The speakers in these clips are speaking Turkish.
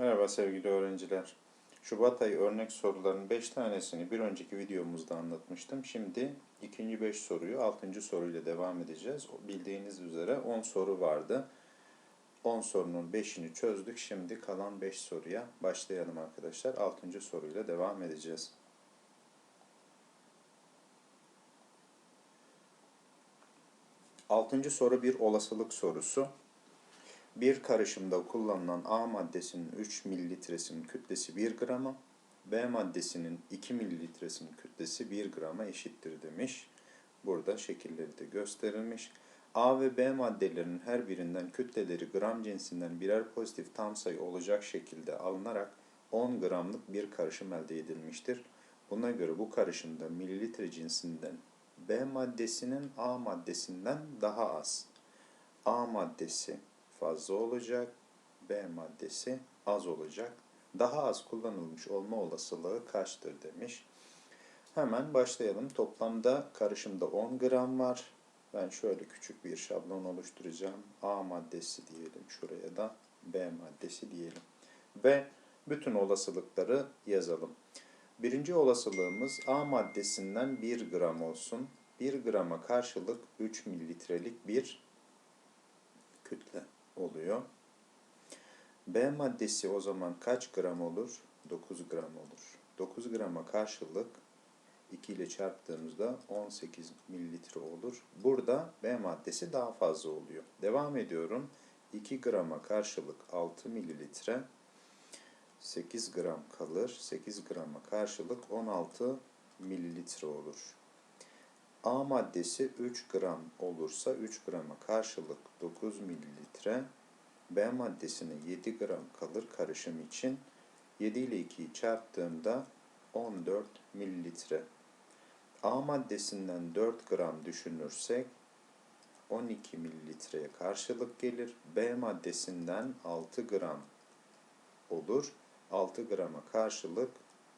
Merhaba sevgili öğrenciler. Şubat ayı örnek soruların 5 tanesini bir önceki videomuzda anlatmıştım. Şimdi ikinci 5 soruyu 6. soruyla devam edeceğiz. Bildiğiniz üzere 10 soru vardı. 10 sorunun 5'ini çözdük. Şimdi kalan 5 soruya başlayalım arkadaşlar. 6. soruyla devam edeceğiz. Altıncı soru bir olasılık sorusu. Bir karışımda kullanılan A maddesinin 3 mililitresinin kütlesi 1 grama, B maddesinin 2 mililitresinin kütlesi 1 grama eşittir demiş. Burada şekilleri de gösterilmiş. A ve B maddelerinin her birinden kütleleri gram cinsinden birer pozitif tam sayı olacak şekilde alınarak 10 gramlık bir karışım elde edilmiştir. Buna göre bu karışımda mililitre cinsinden B maddesinin A maddesinden daha az. A maddesi fazla olacak, B maddesi az olacak. Daha az kullanılmış olma olasılığı kaçtır demiş. Hemen başlayalım. Toplamda karışımda 10 gram var. Ben şöyle küçük bir şablon oluşturacağım. A maddesi diyelim şuraya da B maddesi diyelim. Ve bütün olasılıkları yazalım. Birinci olasılığımız A maddesinden 1 gram olsun. 1 grama karşılık 3 mililitrelik bir kütle oluyor. B maddesi o zaman kaç gram olur? 9 gram olur. 9 grama karşılık 2 ile çarptığımızda 18 mililitre olur. Burada B maddesi daha fazla oluyor. Devam ediyorum. 2 grama karşılık 6 mililitre 8 gram kalır. 8 grama karşılık 16 mililitre olur. A maddesi 3 gram olursa 3 grama karşılık 9 mililitre. B maddesine 7 gram kalır karışım için. 7 ile 2'yi çarptığımda 14 mililitre. A maddesinden 4 gram düşünürsek 12 mililitreye karşılık gelir. B maddesinden 6 gram olur. 6 grama karşılık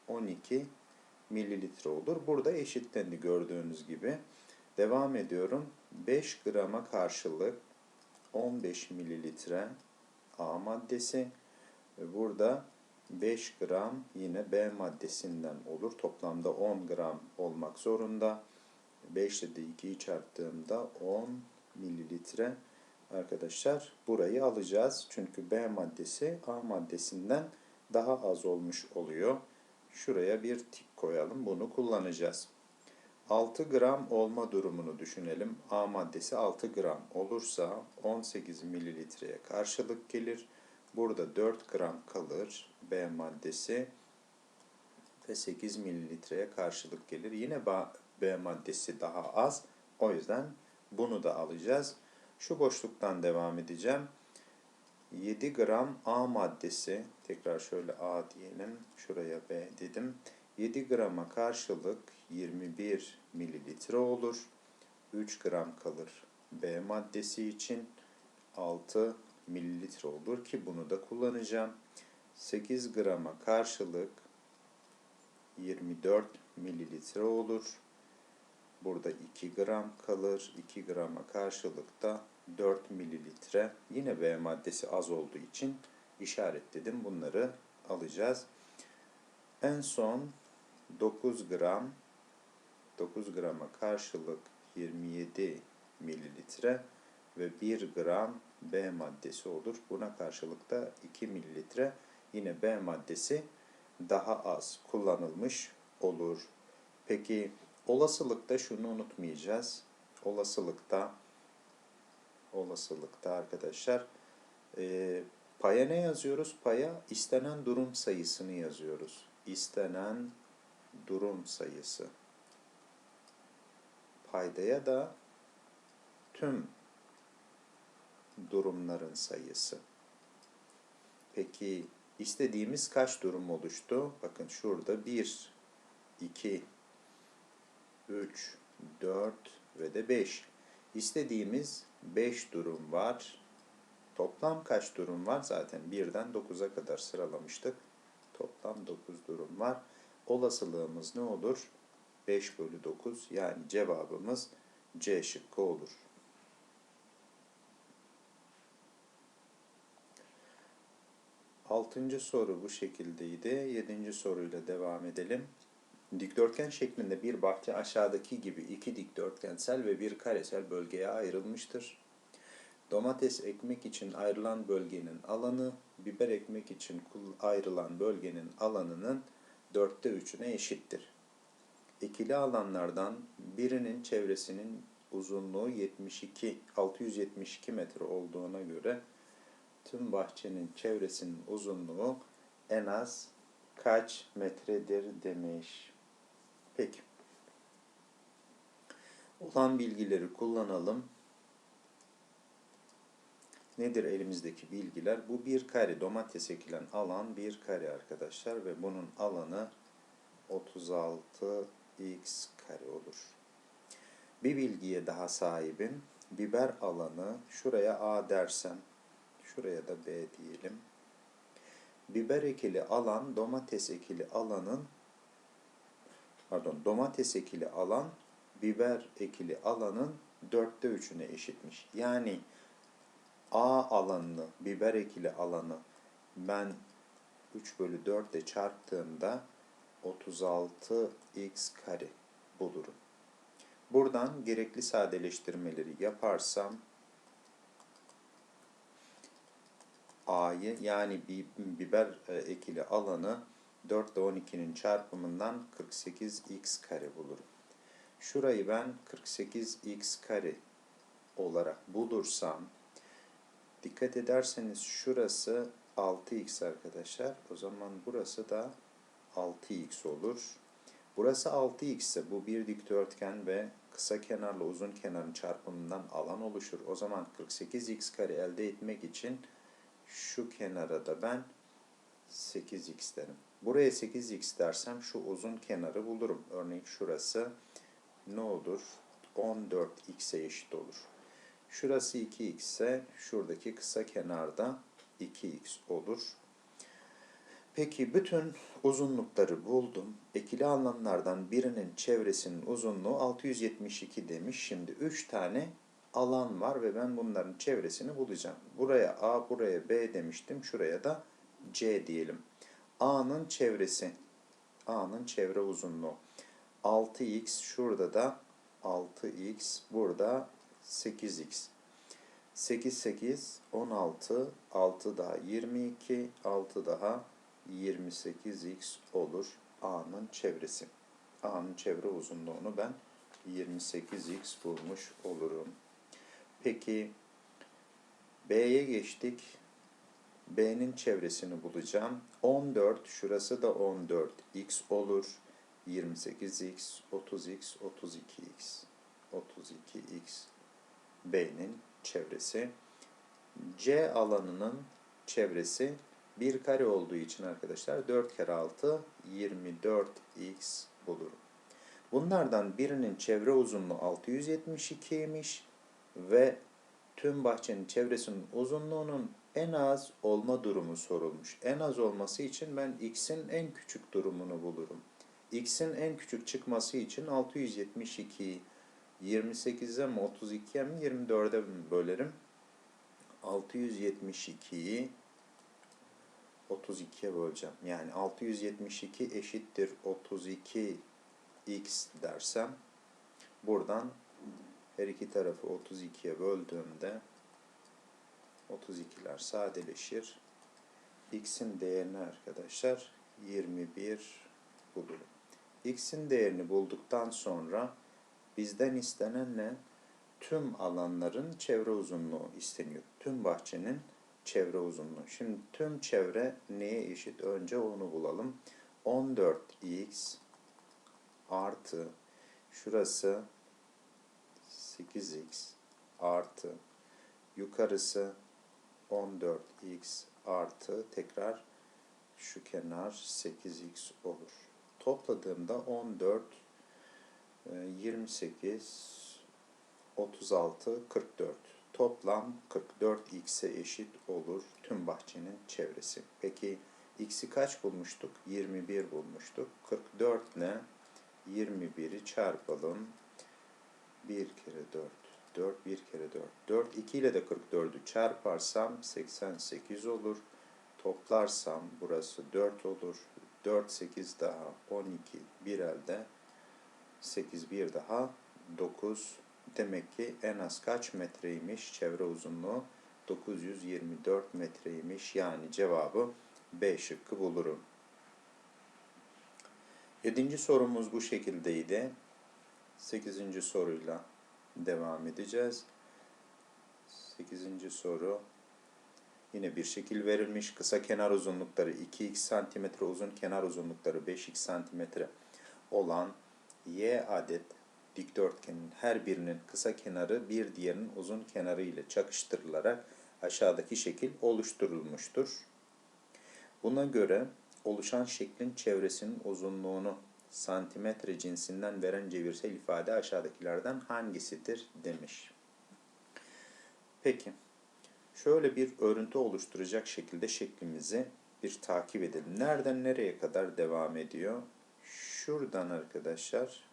12 mililitre olur. Burada eşitlendi gördüğünüz gibi. Devam ediyorum. 5 grama karşılık 15 mililitre A maddesi burada 5 gram yine B maddesinden olur. Toplamda 10 gram olmak zorunda. 5 ile de 2'yi çarptığımda 10 mililitre arkadaşlar burayı alacağız. Çünkü B maddesi A maddesinden daha az olmuş oluyor. Şuraya bir tik koyalım. Bunu kullanacağız. 6 gram olma durumunu düşünelim. A maddesi 6 gram olursa 18 mililitreye karşılık gelir. Burada 4 gram kalır B maddesi ve 8 mililitreye karşılık gelir. Yine B maddesi daha az. O yüzden bunu da alacağız. Şu boşluktan devam edeceğim. 7 gram A maddesi, tekrar şöyle A diyelim, şuraya B dedim. 7 grama karşılık 21 mililitre olur. 3 gram kalır B maddesi için 6 mililitre olur ki bunu da kullanacağım. 8 grama karşılık 24 mililitre olur. Burada 2 gram kalır. 2 grama karşılık da 4 mililitre. Yine B maddesi az olduğu için işaretledim. Bunları alacağız. En son 9 gram 9 grama karşılık 27 mililitre ve 1 gram B maddesi olur. Buna karşılık da 2 mililitre yine B maddesi daha az kullanılmış olur. Peki olasılıkta şunu unutmayacağız. Olasılıkta olasılıkta arkadaşlar e, paya ne yazıyoruz? Paya istenen durum sayısını yazıyoruz. İstenen durum sayısı. Paydaya da tüm durumların sayısı. Peki istediğimiz kaç durum oluştu? Bakın şurada 1, 2, 3, 4 ve de 5. İstediğimiz 5 durum var. Toplam kaç durum var? Zaten 1'den 9'a kadar sıralamıştık. Toplam 9 durum var. Olasılığımız ne olur? 5 bölü 9 yani cevabımız C şıkkı olur. Altıncı soru bu şekildeydi. Yedinci soruyla devam edelim. Dikdörtgen şeklinde bir bahçe aşağıdaki gibi iki dikdörtgensel ve bir karesel bölgeye ayrılmıştır. Domates ekmek için ayrılan bölgenin alanı, biber ekmek için ayrılan bölgenin alanının dörtte üçüne eşittir. İkili alanlardan birinin çevresinin uzunluğu 72, 672 metre olduğuna göre tüm bahçenin çevresinin uzunluğu en az kaç metredir demiş. Peki. Olan bilgileri kullanalım. Nedir elimizdeki bilgiler? Bu bir kare domates ekilen alan bir kare arkadaşlar ve bunun alanı 36x kare olur. Bir bilgiye daha sahibim. Biber alanı şuraya A dersem, şuraya da B diyelim. Biber ekili alan domates ekili alanın pardon domates ekili alan biber ekili alanın dörtte üçüne eşitmiş. Yani A alanını, biber ekili alanı ben 3 bölü 4 ile çarptığımda 36x kare bulurum. Buradan gerekli sadeleştirmeleri yaparsam A'yı yani bi- biber e, ekili alanı 4 ile 12'nin çarpımından 48x kare bulurum. Şurayı ben 48x kare olarak bulursam dikkat ederseniz şurası 6x arkadaşlar. O zaman burası da 6x olur. Burası 6x ise bu bir dikdörtgen ve kısa kenarla uzun kenarın çarpımından alan oluşur. O zaman 48x kare elde etmek için şu kenara da ben 8x derim. Buraya 8x dersem şu uzun kenarı bulurum. Örneğin şurası ne olur? 14x'e eşit olur. Şurası 2x ise şuradaki kısa kenarda 2x olur. Peki bütün uzunlukları buldum. Ekili alanlardan birinin çevresinin uzunluğu 672 demiş. Şimdi 3 tane alan var ve ben bunların çevresini bulacağım. Buraya A, buraya B demiştim. Şuraya da C diyelim. A'nın çevresi. A'nın çevre uzunluğu. 6x şurada da 6x burada 8x. 8 8 16 6 daha 22 6 daha 28x olur A'nın çevresi. A'nın çevre uzunluğunu ben 28x bulmuş olurum. Peki B'ye geçtik. B'nin çevresini bulacağım. 14 şurası da 14 x olur. 28x, 30x, 32x. 32x B'nin çevresi. C alanının çevresi bir kare olduğu için arkadaşlar 4 kere 6 24x bulurum. Bunlardan birinin çevre uzunluğu 672'ymiş ve tüm bahçenin çevresinin uzunluğunun en az olma durumu sorulmuş. En az olması için ben x'in en küçük durumunu bulurum. x'in en küçük çıkması için 672'yi 28'e mi 32'ye mi 24'e mi bölerim? 672'yi 32'ye böleceğim. Yani 672 eşittir 32 x dersem buradan her iki tarafı 32'ye böldüğümde 32'ler sadeleşir. x'in değerini arkadaşlar 21 bulurum. x'in değerini bulduktan sonra bizden istenen ne? Tüm alanların çevre uzunluğu isteniyor. Tüm bahçenin çevre uzunluğu. Şimdi tüm çevre neye eşit? Önce onu bulalım. 14x artı şurası 8x artı yukarısı 14x artı tekrar şu kenar 8x olur. Topladığımda 14 28 36 44 toplam 44x'e eşit olur tüm bahçenin çevresi. Peki x'i kaç bulmuştuk? 21 bulmuştuk. 44 ne? 21'i çarpalım. 1 kere 4. 4 1 kere 4. 4 2 ile de 44'ü çarparsam 88 olur. toplarsam burası 4 olur. 4, 8 daha 12, bir elde 8, bir daha 9. Demek ki en az kaç metreymiş çevre uzunluğu? 924 metreymiş. Yani cevabı B şıkkı bulurum. Yedinci sorumuz bu şekildeydi. Sekizinci soruyla devam edeceğiz. Sekizinci soru. Yine bir şekil verilmiş. Kısa kenar uzunlukları 2x santimetre, uzun kenar uzunlukları 5x santimetre olan y adet dikdörtgenin her birinin kısa kenarı bir diğerinin uzun kenarı ile çakıştırılarak aşağıdaki şekil oluşturulmuştur. Buna göre oluşan şeklin çevresinin uzunluğunu santimetre cinsinden veren cebirsel ifade aşağıdakilerden hangisidir demiş. Peki, şöyle bir örüntü oluşturacak şekilde şeklimizi bir takip edelim. Nereden nereye kadar devam ediyor? Şuradan arkadaşlar,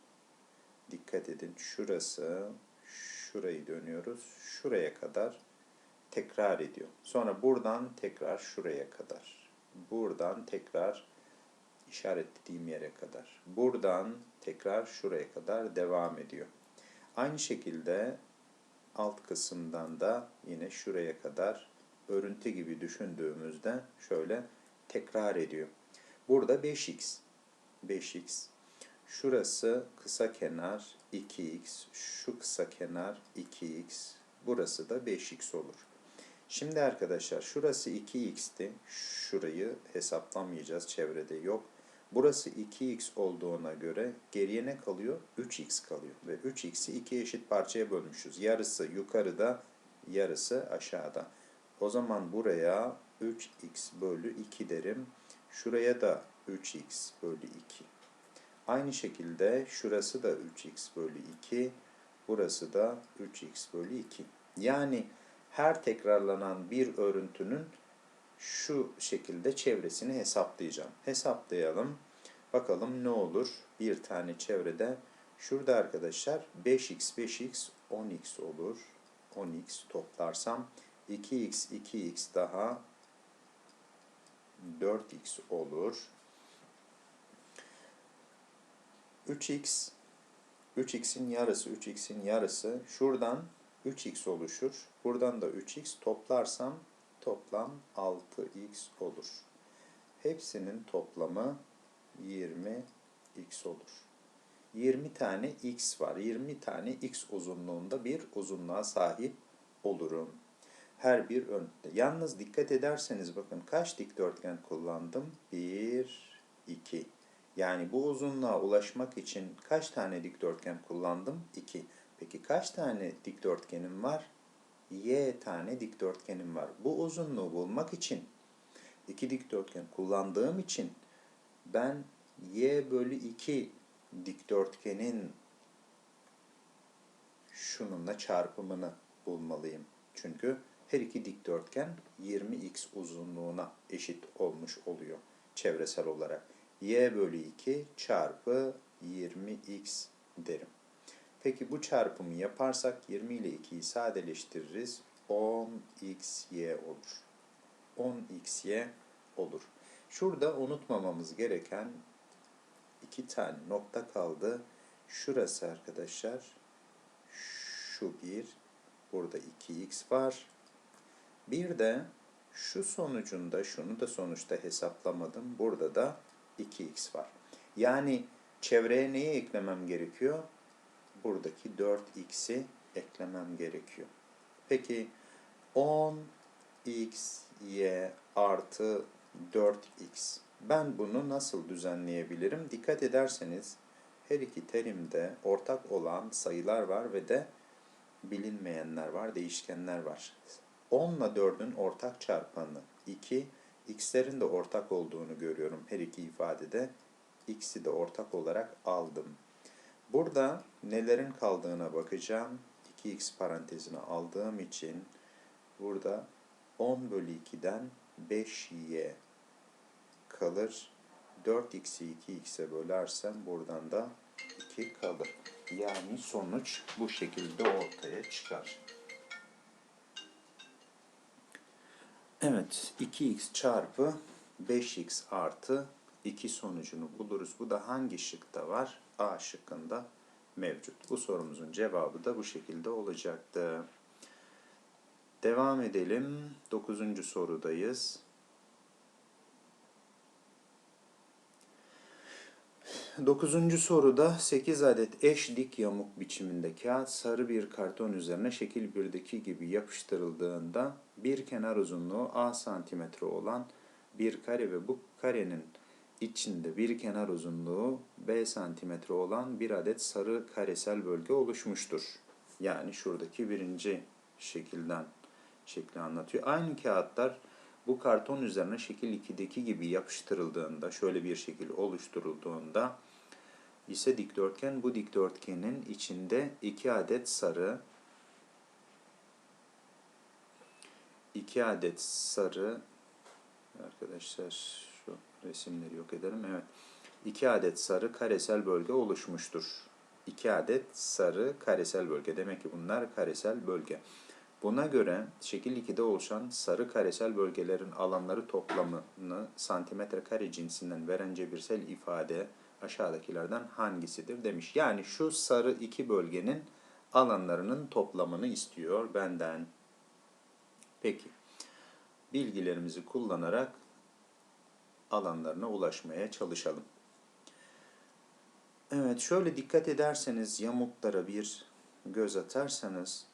dikkat edin, şurası, şurayı dönüyoruz, şuraya kadar tekrar ediyor. Sonra buradan tekrar şuraya kadar. Buradan tekrar işaretlediğim yere kadar. Buradan tekrar şuraya kadar devam ediyor. Aynı şekilde alt kısımdan da yine şuraya kadar örüntü gibi düşündüğümüzde şöyle tekrar ediyor. Burada 5x. 5x. Şurası kısa kenar 2x. Şu kısa kenar 2x. Burası da 5x olur. Şimdi arkadaşlar şurası 2x'ti. Şurayı hesaplamayacağız. Çevrede yok. Burası 2x olduğuna göre geriye ne kalıyor? 3x kalıyor. Ve 3x'i iki eşit parçaya bölmüşüz. Yarısı yukarıda, yarısı aşağıda. O zaman buraya 3x bölü 2 derim. Şuraya da 3x bölü 2. Aynı şekilde şurası da 3x bölü 2. Burası da 3x bölü 2. Yani her tekrarlanan bir örüntünün şu şekilde çevresini hesaplayacağım. Hesaplayalım. Bakalım ne olur? Bir tane çevrede. Şurada arkadaşlar 5x 5x 10x olur. 10x toplarsam 2x 2x daha 4x olur. 3x 3x'in yarısı 3x'in yarısı şuradan 3x oluşur. Buradan da 3x toplarsam toplam 6x olur. Hepsinin toplamı 20x olur. 20 tane x var. 20 tane x uzunluğunda bir uzunluğa sahip olurum. Her bir örüntüde. Yalnız dikkat ederseniz bakın kaç dikdörtgen kullandım? 1, 2. Yani bu uzunluğa ulaşmak için kaç tane dikdörtgen kullandım? 2. Peki kaç tane dikdörtgenim var? Y tane dikdörtgenim var. Bu uzunluğu bulmak için iki dikdörtgen kullandığım için ben Y bölü 2 dikdörtgenin şununla çarpımını bulmalıyım. Çünkü her iki dikdörtgen 20x uzunluğuna eşit olmuş oluyor çevresel olarak. Y bölü 2 çarpı 20x derim. Peki bu çarpımı yaparsak 20 ile 2'yi sadeleştiririz. 10xy olur. 10xy olur. Şurada unutmamamız gereken iki tane nokta kaldı. Şurası arkadaşlar. Şu bir. Burada 2x var. Bir de şu sonucunda şunu da sonuçta hesaplamadım. Burada da 2x var. Yani çevreye neyi eklemem gerekiyor? buradaki 4x'i eklemem gerekiyor. Peki 10x y artı 4x. Ben bunu nasıl düzenleyebilirim? Dikkat ederseniz her iki terimde ortak olan sayılar var ve de bilinmeyenler var, değişkenler var. 10 ile 4'ün ortak çarpanı 2, x'lerin de ortak olduğunu görüyorum her iki ifadede. x'i de ortak olarak aldım. Burada nelerin kaldığına bakacağım. 2x parantezine aldığım için burada 10 bölü 2'den 5y kalır. 4x'i 2x'e bölersem buradan da 2 kalır. Yani sonuç bu şekilde ortaya çıkar. Evet, 2x çarpı 5x artı 2 sonucunu buluruz. Bu da hangi şıkta var? A şıkkında mevcut. Bu sorumuzun cevabı da bu şekilde olacaktı. Devam edelim. 9. sorudayız. Dokuzuncu soruda 8 adet eş dik yamuk biçiminde kağıt sarı bir karton üzerine şekil 1'deki gibi yapıştırıldığında bir kenar uzunluğu a santimetre olan bir kare ve bu karenin içinde bir kenar uzunluğu b santimetre olan bir adet sarı karesel bölge oluşmuştur. Yani şuradaki birinci şekilden şekli anlatıyor. Aynı kağıtlar bu karton üzerine şekil 2'deki gibi yapıştırıldığında, şöyle bir şekil oluşturulduğunda ise dikdörtgen bu dikdörtgenin içinde iki adet sarı iki adet sarı arkadaşlar şu resimleri yok edelim evet iki adet sarı karesel bölge oluşmuştur. İki adet sarı karesel bölge demek ki bunlar karesel bölge. Buna göre şekil 2'de oluşan sarı karesel bölgelerin alanları toplamını santimetre kare cinsinden veren cebirsel ifade aşağıdakilerden hangisidir demiş. Yani şu sarı iki bölgenin alanlarının toplamını istiyor benden. Peki. Bilgilerimizi kullanarak alanlarına ulaşmaya çalışalım. Evet, şöyle dikkat ederseniz yamuklara bir göz atarsanız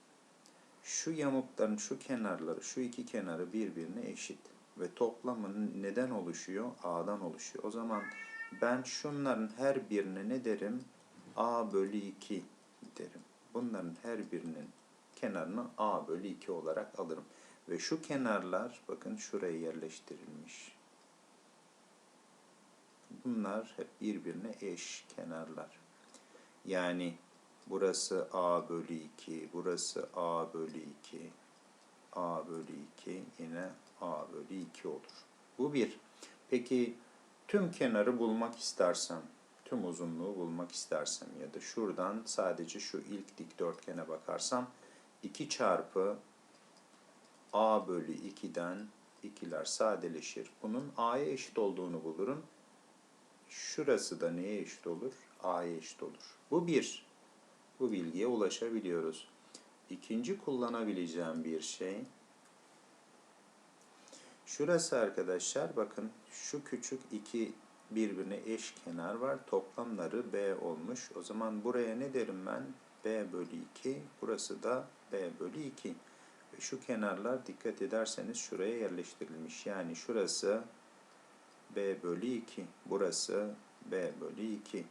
şu yamukların şu kenarları, şu iki kenarı birbirine eşit ve toplamı neden oluşuyor? A'dan oluşuyor. O zaman ben şunların her birine ne derim? A bölü 2 derim. Bunların her birinin kenarını A bölü 2 olarak alırım. Ve şu kenarlar bakın şuraya yerleştirilmiş. Bunlar hep birbirine eş kenarlar. Yani burası A bölü 2, burası A bölü 2, A bölü 2 yine A bölü 2 olur. Bu bir. Peki tüm kenarı bulmak istersem, tüm uzunluğu bulmak istersem ya da şuradan sadece şu ilk dikdörtgene bakarsam 2 çarpı A bölü 2'den ikiler sadeleşir. Bunun A'ya eşit olduğunu bulurum. Şurası da neye eşit olur? A'ya eşit olur. Bu bir. Bu bilgiye ulaşabiliyoruz. İkinci kullanabileceğim bir şey. Şurası arkadaşlar bakın şu küçük iki birbirine eş kenar var. Toplamları B olmuş. O zaman buraya ne derim ben? B bölü 2. Burası da B bölü 2. Ve şu kenarlar dikkat ederseniz şuraya yerleştirilmiş. Yani şurası B bölü 2. Burası B bölü 2.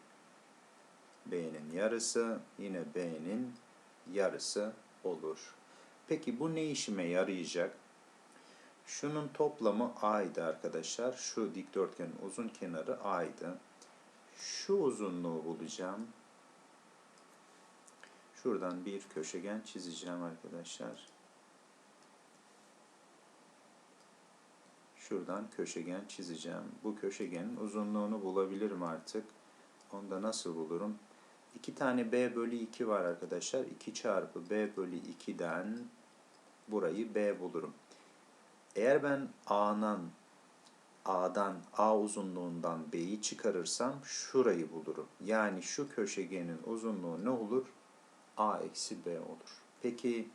B'nin yarısı yine B'nin yarısı olur. Peki bu ne işime yarayacak? Şunun toplamı A'ydı arkadaşlar. Şu dikdörtgenin uzun kenarı A'ydı. Şu uzunluğu bulacağım. Şuradan bir köşegen çizeceğim arkadaşlar. Şuradan köşegen çizeceğim. Bu köşegenin uzunluğunu bulabilirim artık. Onu da nasıl bulurum? 2 tane b bölü 2 var arkadaşlar. 2 çarpı b bölü 2'den burayı b bulurum. Eğer ben a'dan a'dan a uzunluğundan b'yi çıkarırsam şurayı bulurum. Yani şu köşegenin uzunluğu ne olur? a eksi b olur. Peki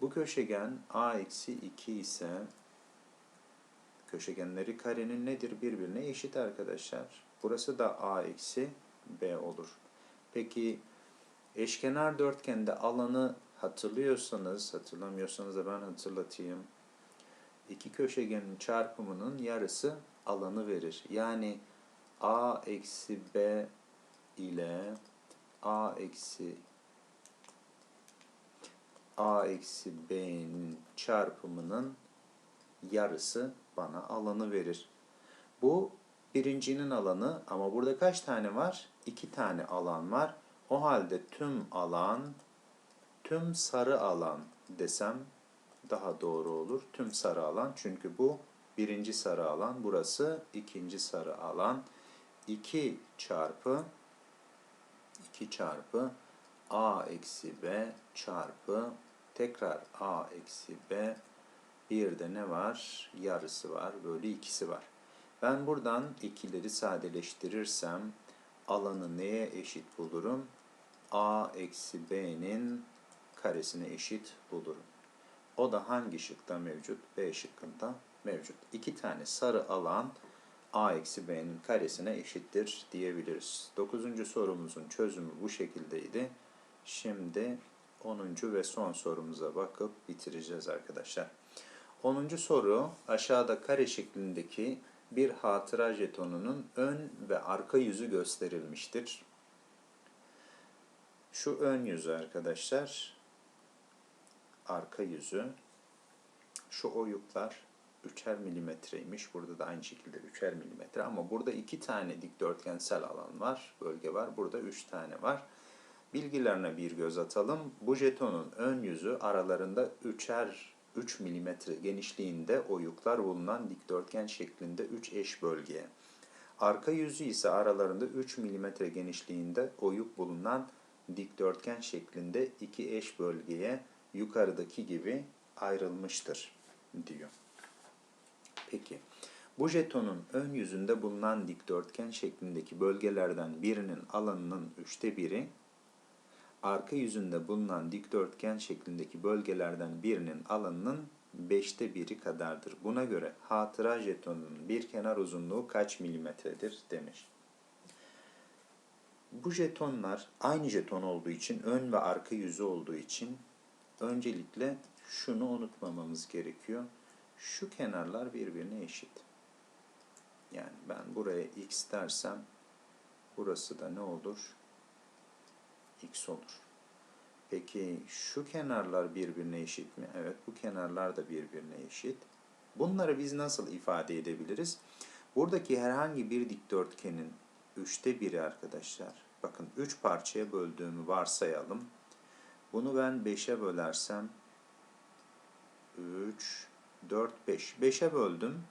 bu köşegen a eksi 2 ise köşegenleri karenin nedir? Birbirine eşit arkadaşlar. Burası da a eksi b olur. Peki eşkenar dörtgende alanı hatırlıyorsanız, hatırlamıyorsanız da ben hatırlatayım. İki köşegenin çarpımının yarısı alanı verir. Yani a eksi b ile a eksi a eksi b'nin çarpımının yarısı bana alanı verir. Bu birincinin alanı ama burada kaç tane var? İki tane alan var. O halde tüm alan, tüm sarı alan desem daha doğru olur. Tüm sarı alan çünkü bu birinci sarı alan, burası ikinci sarı alan. 2 çarpı 2 çarpı a eksi b çarpı tekrar a eksi b Bir de ne var? Yarısı var. Bölü ikisi var. Ben buradan ikileri sadeleştirirsem alanı neye eşit bulurum? A eksi B'nin karesine eşit bulurum. O da hangi şıkta mevcut? B şıkkında mevcut. İki tane sarı alan A eksi B'nin karesine eşittir diyebiliriz. Dokuzuncu sorumuzun çözümü bu şekildeydi. Şimdi 10. ve son sorumuza bakıp bitireceğiz arkadaşlar. 10. soru aşağıda kare şeklindeki bir hatıra jetonunun ön ve arka yüzü gösterilmiştir. Şu ön yüzü arkadaşlar, arka yüzü, şu oyuklar üçer milimetreymiş. Burada da aynı şekilde üçer milimetre ama burada iki tane dikdörtgensel alan var, bölge var. Burada üç tane var. Bilgilerine bir göz atalım. Bu jetonun ön yüzü aralarında üçer 3 milimetre genişliğinde oyuklar bulunan dikdörtgen şeklinde 3 eş bölgeye. Arka yüzü ise aralarında 3 milimetre genişliğinde oyuk bulunan dikdörtgen şeklinde iki eş bölgeye yukarıdaki gibi ayrılmıştır diyor. Peki bu jetonun ön yüzünde bulunan dikdörtgen şeklindeki bölgelerden birinin alanının üçte biri, arka yüzünde bulunan dikdörtgen şeklindeki bölgelerden birinin alanının beşte biri kadardır. Buna göre hatıra jetonunun bir kenar uzunluğu kaç milimetredir demiş. Bu jetonlar aynı jeton olduğu için, ön ve arka yüzü olduğu için öncelikle şunu unutmamamız gerekiyor. Şu kenarlar birbirine eşit. Yani ben buraya x dersem burası da ne olur? x olur. Peki şu kenarlar birbirine eşit mi? Evet bu kenarlar da birbirine eşit. Bunları biz nasıl ifade edebiliriz? Buradaki herhangi bir dikdörtgenin üçte biri arkadaşlar. Bakın üç parçaya böldüğümü varsayalım. Bunu ben 5'e bölersem 3, 4, 5. 5'e böldüm.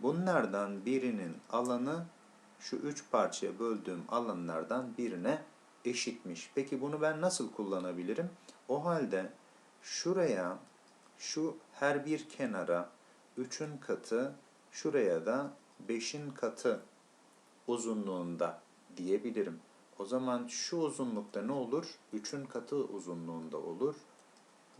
Bunlardan birinin alanı şu üç parçaya böldüğüm alanlardan birine eşitmiş. Peki bunu ben nasıl kullanabilirim? O halde şuraya şu her bir kenara 3'ün katı, şuraya da 5'in katı uzunluğunda diyebilirim. O zaman şu uzunlukta ne olur? 3'ün katı uzunluğunda olur.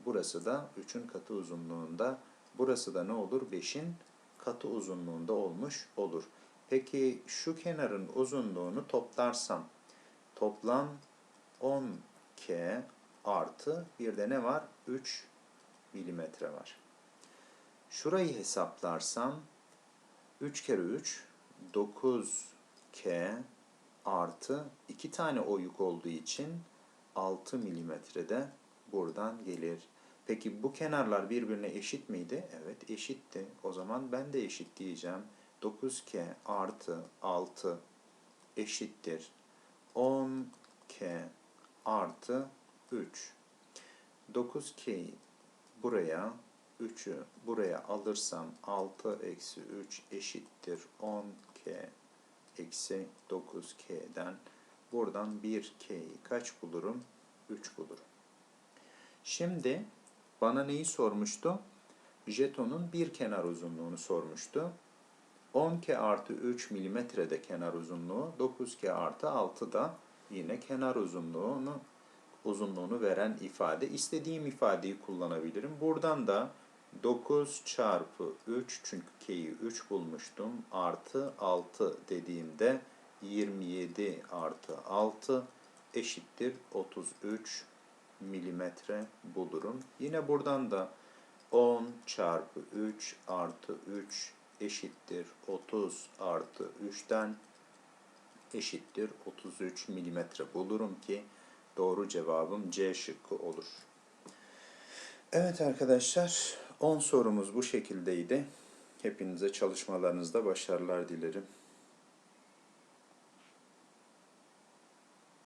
Burası da 3'ün katı uzunluğunda. Burası da ne olur? 5'in katı uzunluğunda olmuş olur. Peki şu kenarın uzunluğunu toplarsam toplam 10K artı bir de ne var? 3 milimetre var. Şurayı hesaplarsam 3 kere 3 9K artı 2 tane oyuk olduğu için 6 milimetrede buradan gelir. Peki bu kenarlar birbirine eşit miydi? Evet eşitti. O zaman ben de eşit diyeceğim. 9K artı 6 eşittir. 10K artı 3. 9K'yi buraya 3'ü buraya alırsam 6 eksi 3 eşittir 10K eksi 9K'den buradan 1K'yi kaç bulurum? 3 bulurum. Şimdi bana neyi sormuştu? Jetonun bir kenar uzunluğunu sormuştu. 10K artı 3 milimetrede kenar uzunluğu, 9K artı 6 da yine kenar uzunluğunu uzunluğunu veren ifade. İstediğim ifadeyi kullanabilirim. Buradan da 9 çarpı 3 çünkü K'yi 3 bulmuştum. Artı 6 dediğimde 27 artı 6 eşittir 33 milimetre bulurum. Yine buradan da 10 çarpı 3 artı 3 eşittir 30 artı 3'ten eşittir 33 milimetre bulurum ki doğru cevabım C şıkkı olur. Evet arkadaşlar 10 sorumuz bu şekildeydi. Hepinize çalışmalarınızda başarılar dilerim.